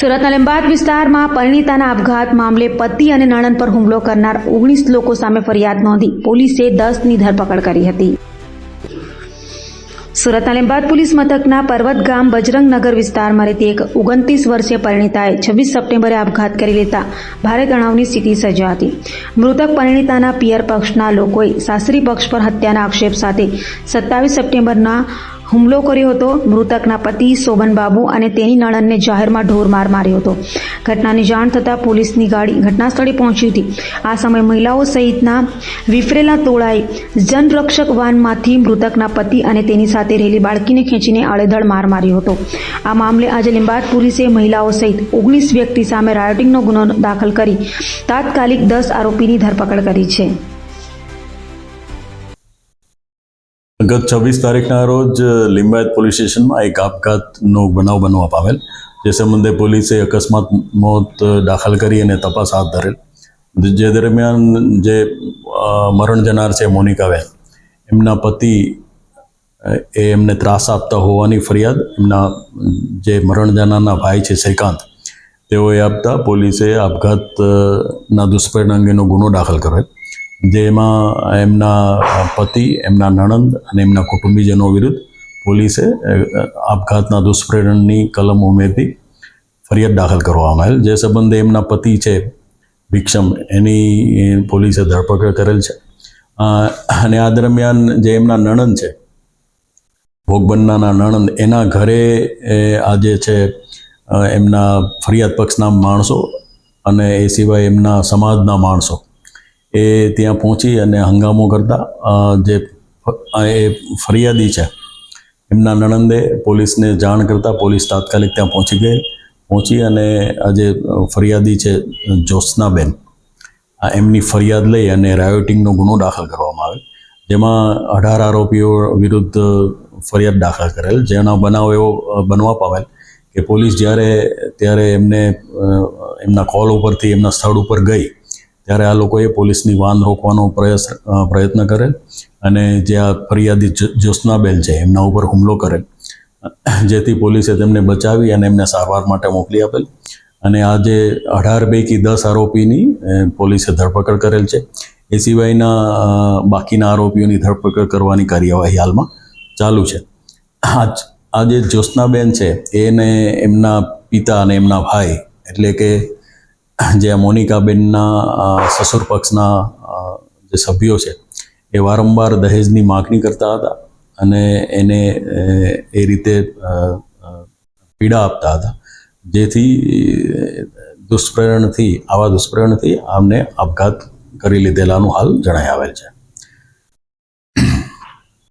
સુરતના લીંબાદ વિસ્તારમાં પરિણીતાના આપઘાત મામલે પતિ અને નણંદ પર હુમલો કરનાર ઓગણીસ લોકો સામે ફરિયાદ નોંધી પોલીસે દસની ધરપકડ કરી હતી. સુરતના લીંબાદ પોલીસ મથકના પર્વત ગામ બજરંગનગર વિસ્તારમાં રહેતી એક ઓગણત્રીસ વર્ષીય પરિણીતાએ છવ્વીસ સપ્ટેમ્બરે આપઘાત કરી લેતા ભારે તણાવની સ્થિતિ સર્જા હતી. મૃતક પરિણીતાના પિયર પક્ષના લોકોએ સાસરી પક્ષ પર હત્યાના આક્ષેપ સાથે સત્તાવીસ સપ્ટેમ્બરના હુમલો કર્યો હતો. મૃતકના પતિ સોભનબાબુ અને તેની નણંદને જાહેરમાં ઢોરમાર માર્યો હતો. ઘટનાની જાણ થતાં પોલીસની ગાડી ઘટના સ્થળે પહોંચી હતી. આ સમયે મહિલાઓ સહિતના વિફરેલા ટોળાએ જનરક્ષક વાનમાંથી મૃતકના પતિ અને તેની સાથે રહેલી બાળકીને ખેંચીને આડેધડ માર માર્યો હતો. આ મામલે આજે લીંબાદ પોલીસે મહિલાઓ સહિત ઓગણીસ વ્યક્તિ સામે રાયોટિંગનો ગુનો દાખલ કરી તાત્કાલિક દસ આરોપીની ધરપકડ કરી છે. ગત છવ્વીસ તારીખના રોજ લિંબાયત પોલીસ સ્ટેશનમાં એક આપઘાતનો બનાવ બનવા પામેલ, જે સંબંધે પોલીસે અકસ્માત મોત દાખલ કરી અને તપાસ હાથ ધરેલ. જે દરમિયાન જે મરણ જનાર છે મોનિકાબેન એમના પતિ એ એમને ત્રાસ આપતા હોવાની ફરિયાદ, એમના, જે મરણ જનારના ભાઈ છે શ્રીકાંત, તેઓએ આપતા પોલીસે આપઘાતના દુષ્પરિણામ અંગેનો ગુનો દાખલ કરેલ. જેમાં એમના પતિ એમના નણંદ અને એમના કુટુંબીજનો વિરુદ્ધ પોલીસે આપઘાતના દુષ્પ્રેરણની કલમ ઉમેરતી ફરિયાદ દાખલ કરવામાં આવેલ. જે સંબંધે એમના પતિ છે ભિક્ષમ એની પોલીસે ધરપકડ કરેલ છે. અને આ દરમિયાન જે એમના નણંદ છે ભોગબન્નાના નણંદ એના ઘરે એ, આ જે છે એમના ફરિયાદ પક્ષના માણસો અને એ સિવાય એમના સમાજના માણસો એ ત્યાં પહોંચી અને હંગામો કરતા જે એ ફરિયાદી છે, એમના નણંદે પોલીસને જાણ કરતાં પોલીસ તાત્કાલિક ત્યાં પહોંચી ગઈ. પહોંચી અને આ જે ફરિયાદી છે, જ્યોત્સનાબેન એમની ફરિયાદ લઈ અને રાયોટિંગનો ગુનો દાખલ કરવામાં આવે. જેમાં અઢાર આરોપીઓ વિરુદ્ધ ફરિયાદ દાખલ કરેલ. જેનો બનાવ એવો બનવા પામેલ કે પોલીસ જ્યારે, ત્યારે એમને એમના કોલ ઉપરથી એમના સ્થળ ઉપર ગઈ ત્યારે આ લોકોએ પોલીસની વાન રોકવાનો પ્રયાસ પ્રયત્ન કરેલ અને જે આ ફરિયાદી જ્યો- જ્યોત્સનાબેન છે, એમના ઉપર હુમલો કરેલ. જેથી પોલીસે તેમને બચાવી અને એમને સારવાર માટે મોકલી આપેલ. અને આજે અઢાર પૈકી દસ આરોપીની પોલીસે ધરપકડ કરેલ છે. એ સિવાયના બાકીના આરોપીઓની ધરપકડ કરવાની કાર્યવાહી હાલમાં ચાલુ છે. આજ જે જ્યોત્સનાબેન છે, એને એમના પિતા અને એમના ભાઈ, એટલે કે જે મોનિકાબેનના સસુર પક્ષના જે સભ્યો છે, એ વારંવાર દહેજની માગણી કરતા હતા અને એને એ રીતે પીડા આપતા હતા. જેથી દુષ્પ્રેરણથી, આવા દુષ્પ્રેરણથી આમને આપઘાત કરી લીધેલાનું હાલ જણાઈ આવેલ છે.